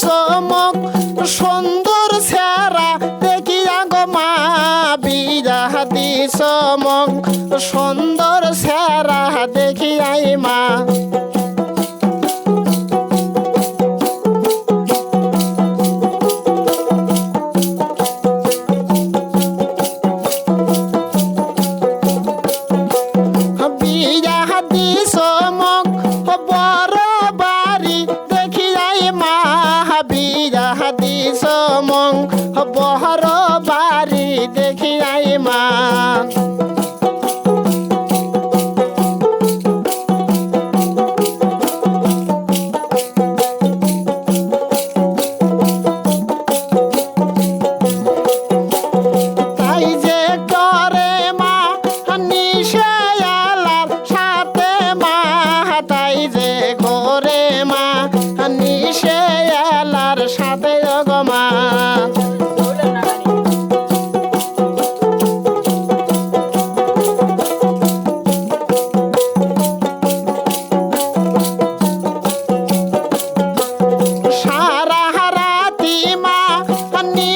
চমক সুন্দর সেরা দেখিয়া গো মা। বিরাহাতি চমক সুন্দর সেরা দেখিয়াই মা। Boa need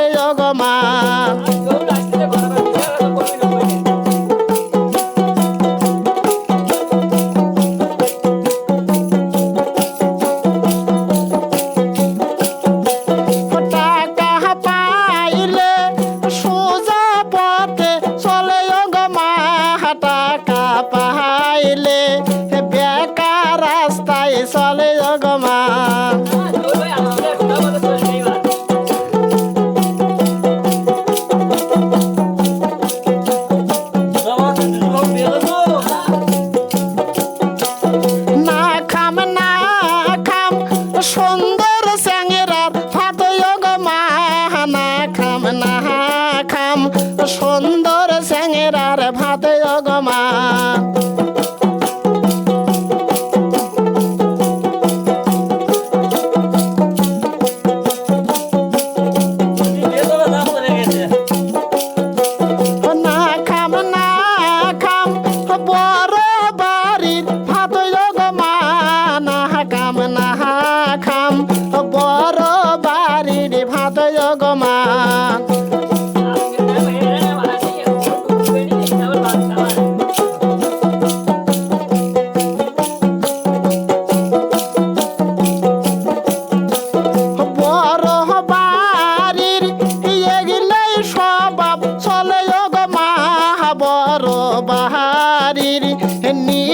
হইলে বেকা রাস্তায় চলে জগমা সুন্দর স্যাংরার হাতয় মা। না খাম না খাম, সুন্দর স্যাংরার ভাতয়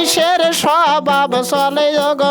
মানুষের স্বভাব চলে যোগ